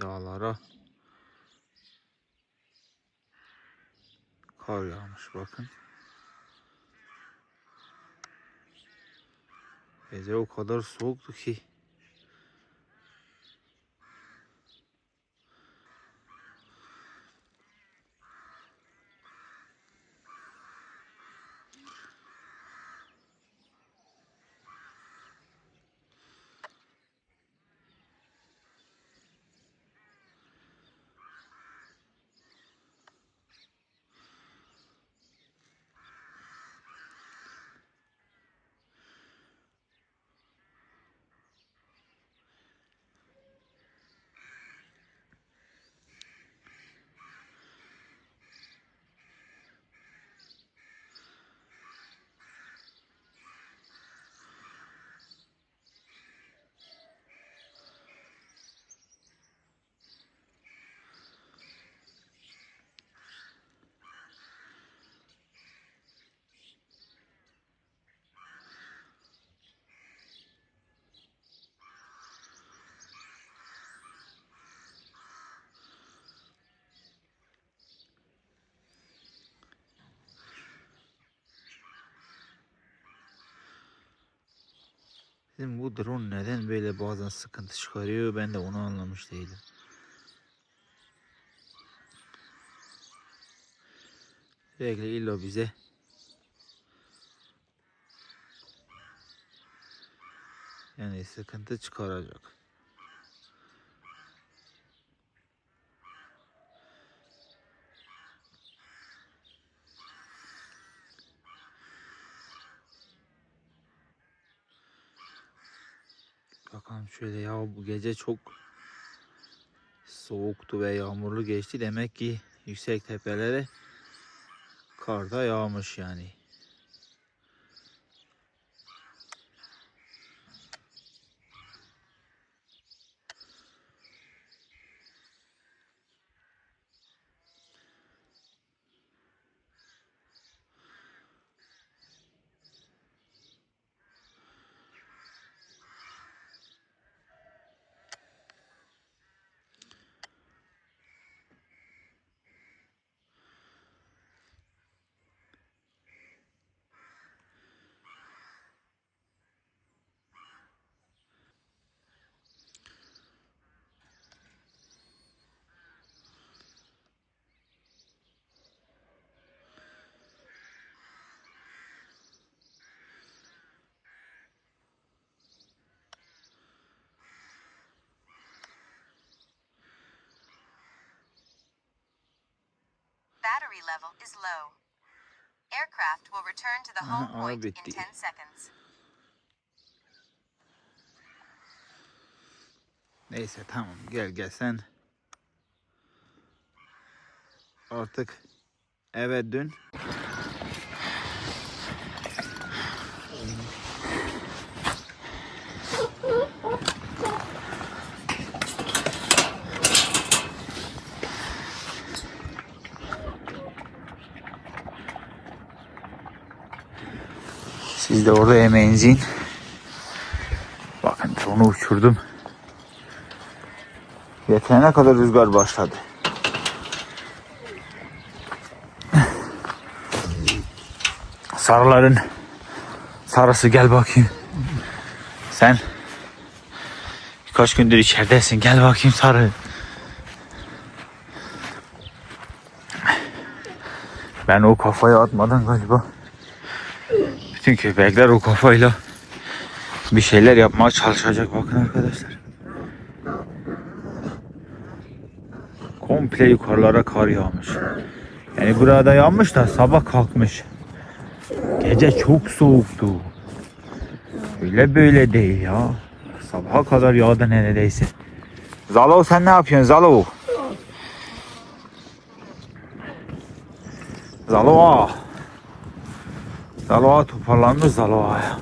dağlara kar yağmış bakın. Gece o kadar soğuktu ki Bizim bu drone neden böyle bazen sıkıntı çıkarıyor ben de onu anlamış değilim. Sürekli illa bize yani sıkıntı çıkaracak. Bakalım şöyle ya bu gece çok soğuktu ve yağmurlu geçti. Demek ki yüksek tepelere kar da yağmış yani. Battery level is low. Aircraft will return to the ah, home Aha, point in 10 seconds. Neyse tamam gel gel sen artık eve dön. De orada yemeğinizi yiyin. Bakın onu uçurdum. Yeterine kadar rüzgar başladı. Sarıların sarısı gel bakayım. Sen birkaç gündür içeridesin. Gel bakayım sarı. Ben o kafayı atmadan galiba. Bütün köpekler o kafayla bir şeyler yapmaya çalışacak. Bakın arkadaşlar. komple yukarılara kar yağmış. Yani burada yağmış da sabah kalkmış. Gece çok soğuktu. Öyle böyle değil ya. Sabaha kadar yağdı neredeyse. Zalo sen ne yapıyorsun Zalo? Zalo Zalo toparlanmış Zalo ya.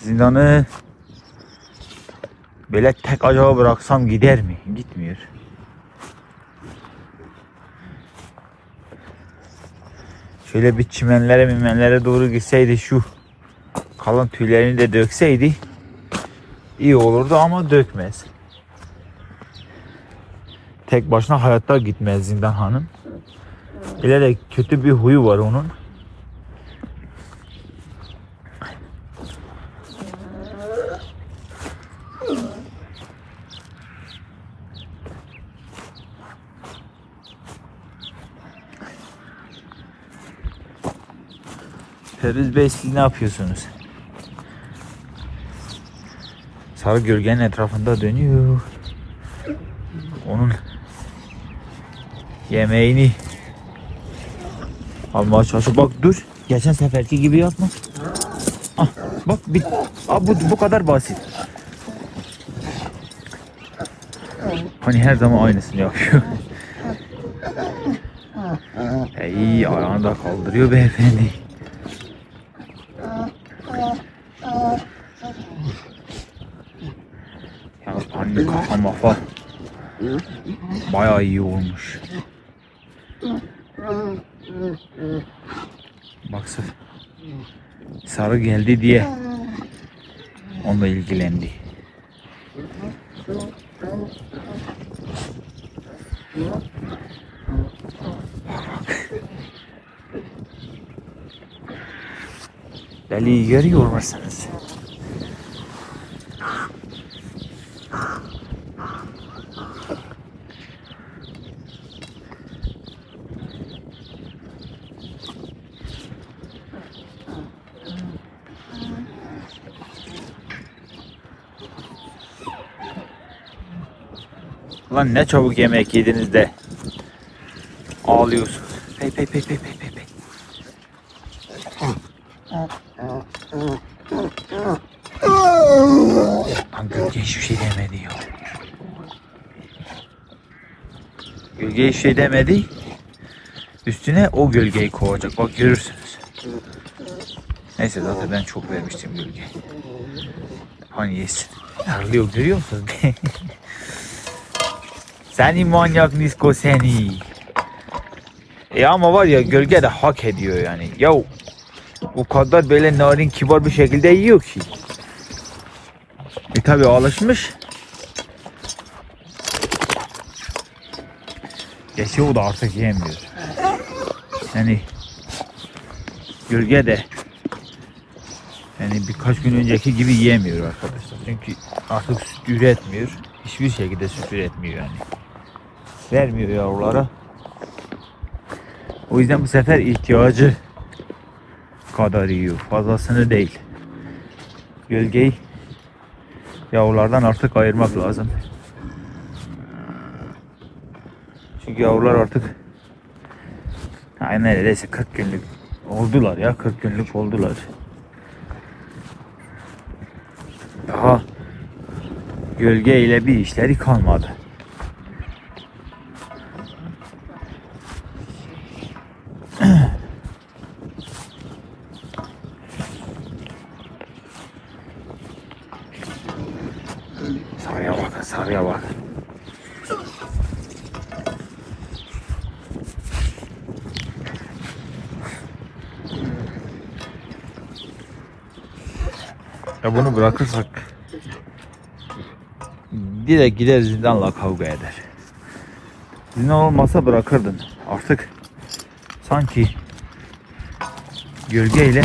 Zindanı Böyle tek acaba bıraksam gider mi? Gitmiyor. Şöyle bir çimenlere mimenlere doğru gitseydi şu kalın tüylerini de dökseydi iyi olurdu ama dökmez. Tek başına hayatta gitmez Zindan Hanım. Bile de kötü bir huyu var onun. Feruz Bey siz ne yapıyorsunuz? Sarı gölgenin etrafında dönüyor. Onun yemeğini almaya çalışıyor. Bak dur. Geçen seferki gibi yapma. Ah, bak bir, ah, bu, bu kadar basit. Hani her zaman aynısını yapıyor. Ey ayağını da kaldırıyor beyefendi. Ya anne kafa mafa bayağı iyi olmuş. Sarı geldi diye onunla ilgilendi. Deliği görüyor musunuz? Lan ne çabuk yemek yediniz de ağlıyorsunuz. Pey pey pey pey pey pey pey. Lan gölge hiçbir şey demedi ya. Gölge hiçbir şey demedi. Üstüne o gölgeyi kovacak. Bak görürsünüz. Neyse zaten ben çok vermiştim gölge. Hani yesin. Yarlıyor görüyor musunuz? Seni manyak Nisko seni. E ama var ya gölge de hak ediyor yani. Ya o kadar böyle narin kibar bir şekilde yiyor ki. E tabi alışmış. Gerçi o da artık yemiyor. Yani gölge de yani birkaç gün önceki gibi yemiyor arkadaşlar. Çünkü artık süt üretmiyor. Hiçbir şekilde süt üretmiyor yani. Vermiyor yavrulara. O yüzden bu sefer ihtiyacı kadar yiyor. Fazlasını değil. Gölgeyi yavrulardan artık ayırmak lazım. Çünkü yavrular artık yani neredeyse 40 günlük oldular ya 40 günlük oldular. Daha gölge ile bir işleri kalmadı. Sarıya bakın, sarıya bakın. Ya bunu bırakırsak direkt gider zindanla kavga eder. Zindan olmasa bırakırdın. Artık sanki gölgeyle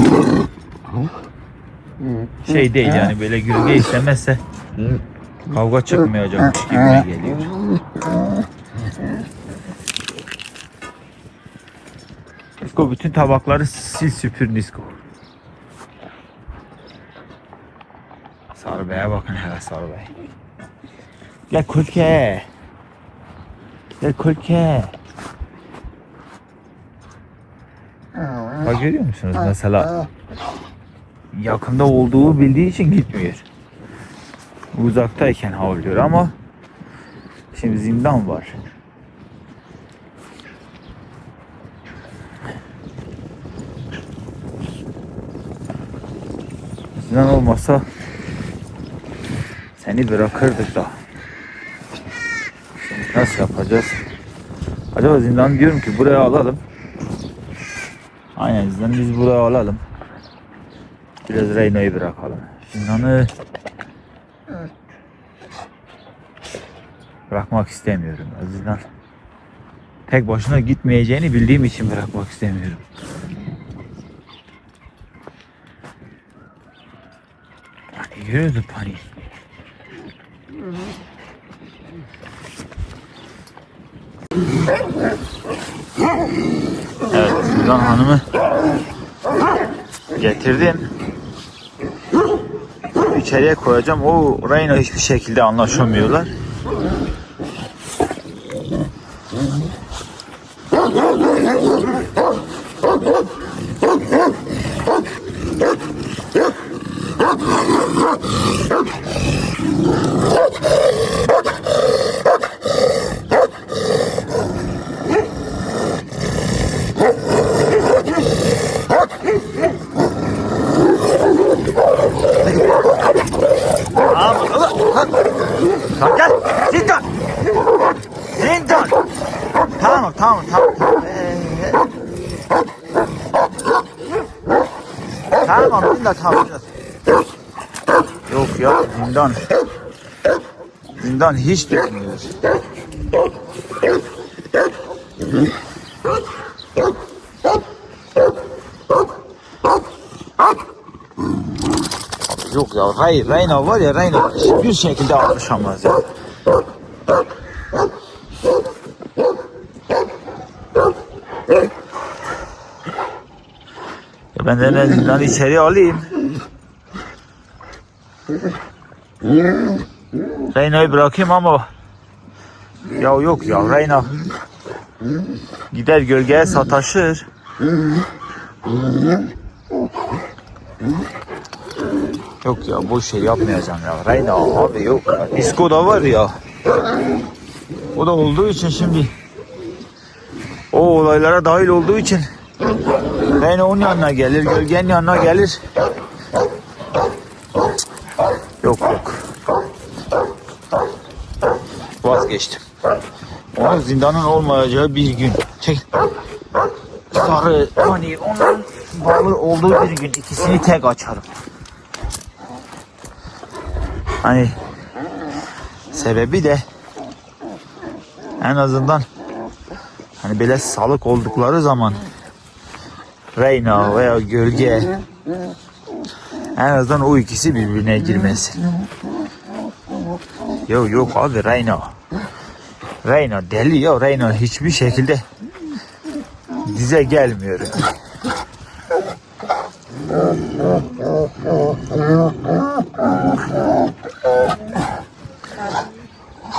şey değil yani böyle gölge istemezse kavga çıkmayacakmış gibi geliyor. Nisko bütün tabakları sil süpür Nisko. Sarı Bey'e bakın hele Sarı Bey. Gel Kulke. Gel Kulke. Bak görüyor musunuz mesela yakında olduğu bildiği için gitmiyor. Uzaktayken havlıyor ama şimdi zindan var. Zindan olmasa seni bırakırdık da. Şimdi nasıl yapacağız? Acaba zindan diyorum ki buraya alalım. Aynen zindanı biz buraya alalım. Biraz Reyno'yu bırakalım. Zindanı bırakmak istemiyorum. En azından tek başına gitmeyeceğini bildiğim için bırakmak istemiyorum. Yürüdü pani. Evet, Suzan Hanım'ı getirdim. İçeriye koyacağım. O Reyna hiçbir şekilde anlaşamıyorlar. Lan gel. Zindan. Zindan. Tamam tamam tamam. tamam. Ee, Tamam. zindan. Yok ya zindan. Zindan hiç düşünmüyor. Yok ya Ray, Reyna var ya Reyna hiçbir şekilde alışamaz ya. Ya ben en azından içeri alayım. Reyna'yı bırakayım ama ya yok ya Reyna gider gölgeye sataşır. Yok ya bu şey yapmayacağım ya. Reyna abi yok. ya. Disco da var ya. O da olduğu için şimdi o olaylara dahil olduğu için Reyna onun yanına gelir, gölgenin yanına gelir. Yok yok. Vazgeçtim. Onun zindanın olmayacağı bir gün. Çek. Sarı, hani onun bağlı olduğu bir gün ikisini tek açarım. Hani sebebi de en azından hani böyle salık oldukları zaman Reyna veya gölge en azından o ikisi birbirine girmesin. Yok yok abi Reyna. Reyna deli ya Reyna hiçbir şekilde dize gelmiyor.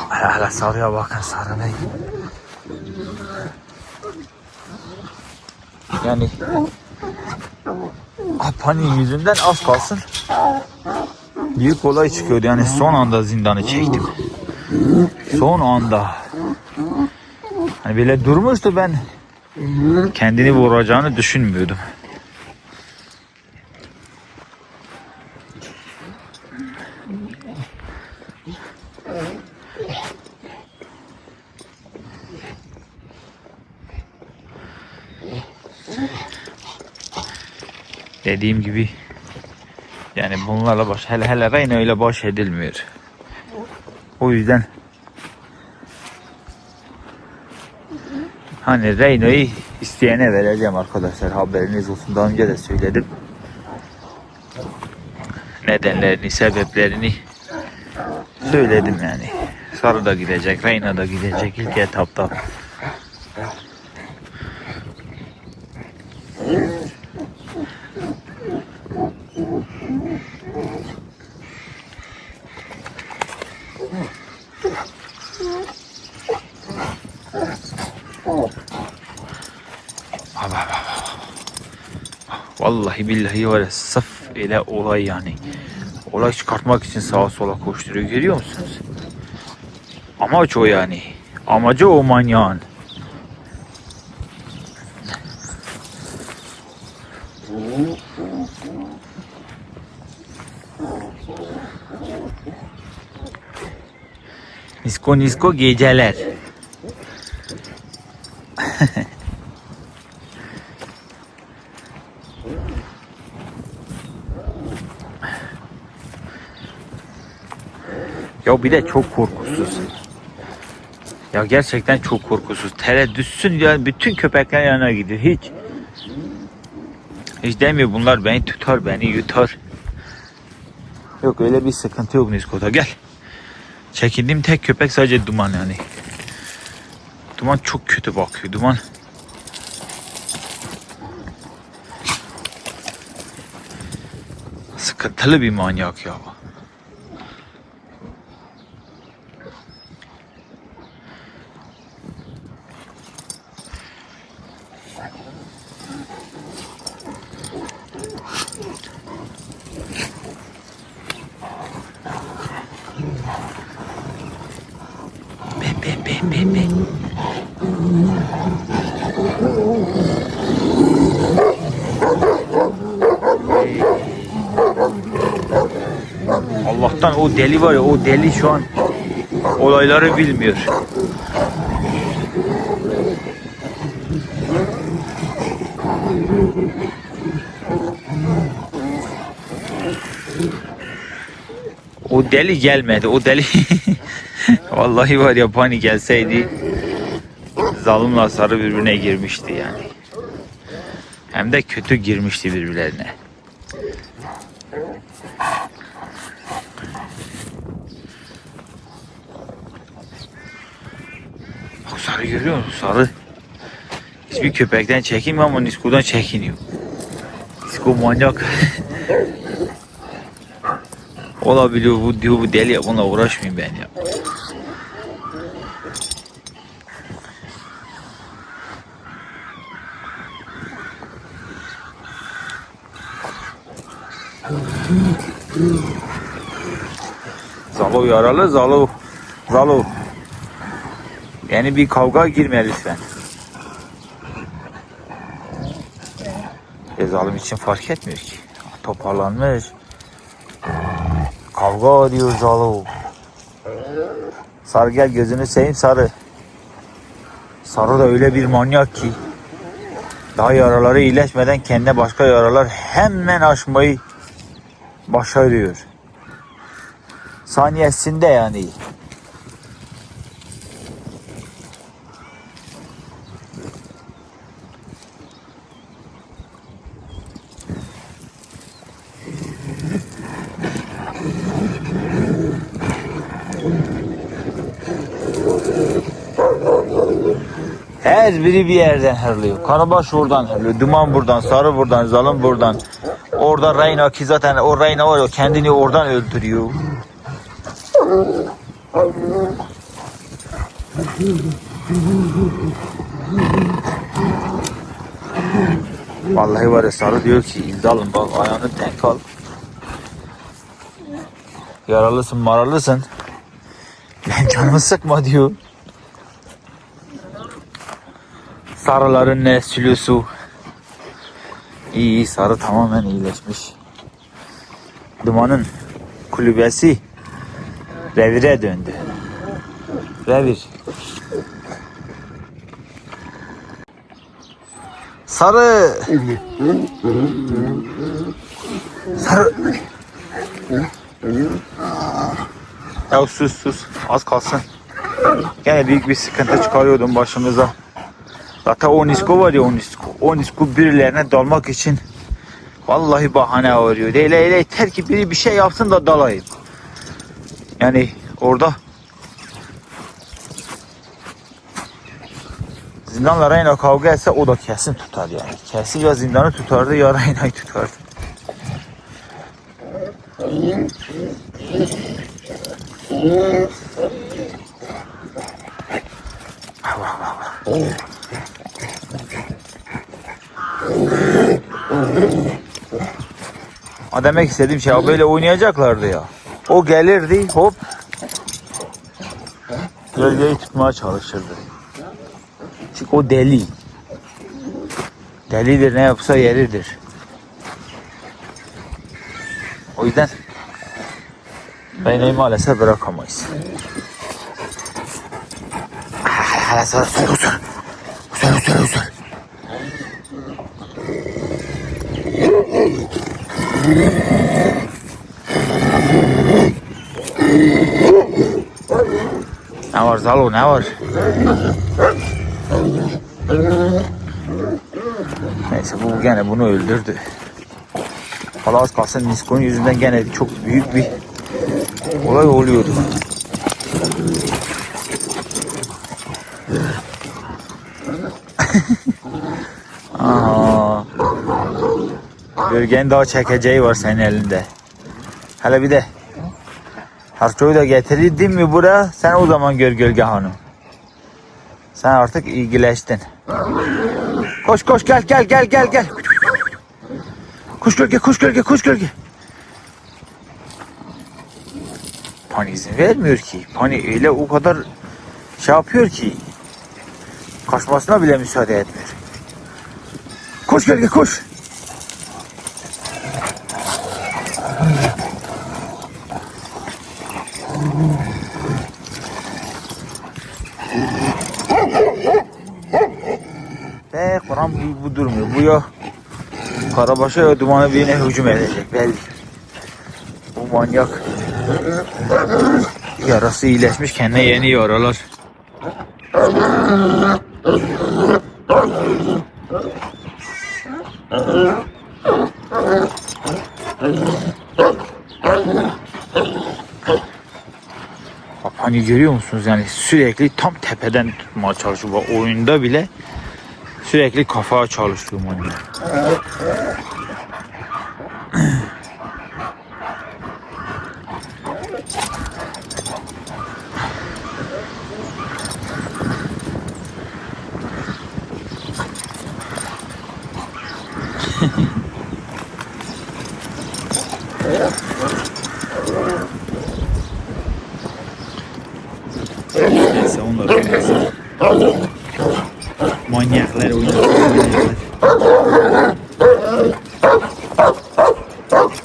Hala sarıya bakın sarı bey. Yani Apan'ın yüzünden az kalsın büyük olay çıkıyordu. Yani son anda zindanı çektim. Son anda. Hani böyle durmuştu ben kendini vuracağını düşünmüyordum. Dediğim gibi yani bunlarla baş hele hele Reyna ile baş edilmiyor. O yüzden hani Reyna'yı isteyene vereceğim arkadaşlar haberiniz olsun daha önce de söyledim. Nedenlerini, sebeplerini söyledim yani. Sarı da gidecek, Reyna da gidecek ilk etapta. Billahi var ya saf ile olay yani. Olay çıkartmak için sağa sola koşturuyor görüyor musunuz? Amaç o yani. Amacı o manyağın. Nisko nisko geceler. Ya bir de çok korkusuz. Ya gerçekten çok korkusuz. Tereddütsün ya bütün köpekler yanına gidiyor. Hiç. Hiç demiyor bunlar beni tutar, beni yutar. Yok öyle bir sıkıntı yok Nisko'da. Gel. Çekindiğim tek köpek sadece Duman yani. Duman çok kötü bakıyor. Duman sıkıntılı bir manyak ya. Ben ben ben ben ben. Allah'tan deli var ya o deli şu an olayları bilmiyor. O deli gelmedi. O deli vallahi var ya pani gelseydi zalimle sarı birbirine girmişti yani. Hem de kötü girmişti birbirlerine. Bak sarı görüyor musun? Sarı. Hiçbir köpekten çekinmiyor ama Nisko'dan çekiniyor. Nisko manyak. Olabiliyor bu diyor bu deli ya bununla uğraşmayayım ben ya. Zalo yaralı Zalo. Zalo. Yani bir kavga girme lütfen. Zalim için fark etmiyor ki. Toparlanmış. Kavga diyor Zalo. Sarı gel gözünü seveyim sarı. Sarı da öyle bir manyak ki. Daha yaraları iyileşmeden kendine başka yaralar hemen açmayı başarıyor. Saniyesinde yani. Her biri bir yerden hırlıyor. Karabaş buradan hırlıyor. Duman buradan, sarı buradan, zalim buradan. Orada Reyna ki zaten o Reyna var ya kendini oradan öldürüyor. Vallahi var ya sarı diyor ki İldalım bak ayağını denk al. Yaralısın maralısın. Ben canımı sıkma diyor. Sarıların ne sülüsü. İyi iyi sarı tamamen iyileşmiş. Dumanın kulübesi revire döndü. Revir. Sarı. Sarı. Ya sus sus az kalsın. Gene büyük bir sıkıntı çıkarıyordum başımıza. Zaten o Nisko var ya o Nisko. O Nisko birilerine dalmak için vallahi bahane arıyor. Değil öyle yeter ki biri bir şey yapsın da dalayım. Yani orada Zindanla Reyna kavga etse o da kesin tutar yani. Kesin ya zindanı tutardı ya Reyna'yı tutardı. Ha demek istediğim şey böyle oynayacaklardı ya. O gelirdi hop gölgeyi tutmaya çalışırdı. Çünkü o deli. Delidir ne yapsa yeridir. O yüzden Reyna'yı maalesef bırakamayız. Hala sonra sür sür. Sür sür sür. Ne var Zalo ne var? Neyse bu gene bunu öldürdü. Valla az kalsın Nisko'nun yüzünden gene çok büyük bir olay oluyordu. Gölgen daha çekeceği var senin elinde. Hele bir de Harçoyu da getirdin mi buraya sen o zaman gör gölge hanım. Sen artık ilgileştin. Koş koş gel gel gel gel gel. Kuş gölge kuş gölge kuş gölge. Pani izin vermiyor ki. Pani öyle o kadar şey yapıyor ki. Kaçmasına bile müsaade etmiyor. Koş gölge koş. Bu, durmuyor. Bu ya Karabaş'a ya Duman'a birine hücum edecek belli. Bu manyak yarası iyileşmiş kendine yeni yaralar. Hani görüyor musunuz yani sürekli tam tepeden tutmaya çalışıyor. Oyunda bile sürekli kafa çalışıyor manyak. Neyse onları neyse. Manyaklar oynasın.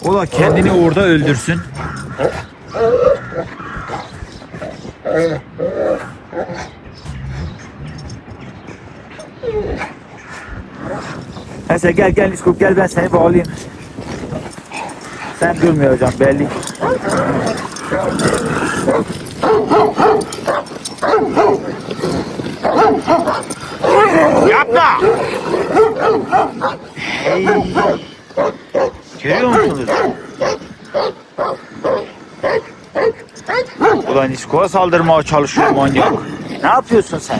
O da kendini orada öldürsün. Neyse gel gel Niskop gel ben seni bağlayayım. Sen durmayacaksın belli. Yapma! Hey. Görüyor musunuz? Ulan Nisko'ya saldırmaya çalışıyor manyak. Ne yapıyorsun sen?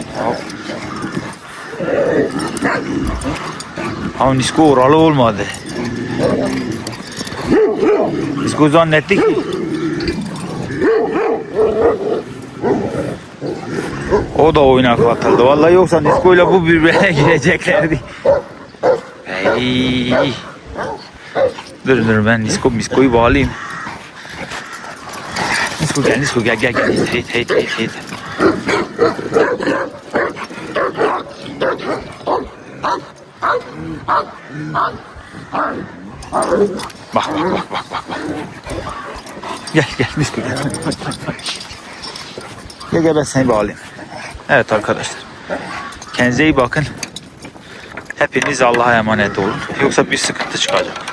Ama Nisko oralı olmadı. Nisko zannetti ki O da oyuna katıldı. Vallahi yoksa Nisko ile bu birbirine gireceklerdi. Hey. Dur dur ben Nisko Misko'yu bağlayayım. Nisko gel Nisko gel gel gel. Hey hey hey hey. Bak bak bak bak bak. bak. Gel gel Nisko gel. Gel gel ben seni bağlayayım. Evet arkadaşlar. Kendinize iyi bakın. Hepiniz Allah'a emanet olun. Yoksa bir sıkıntı çıkacak.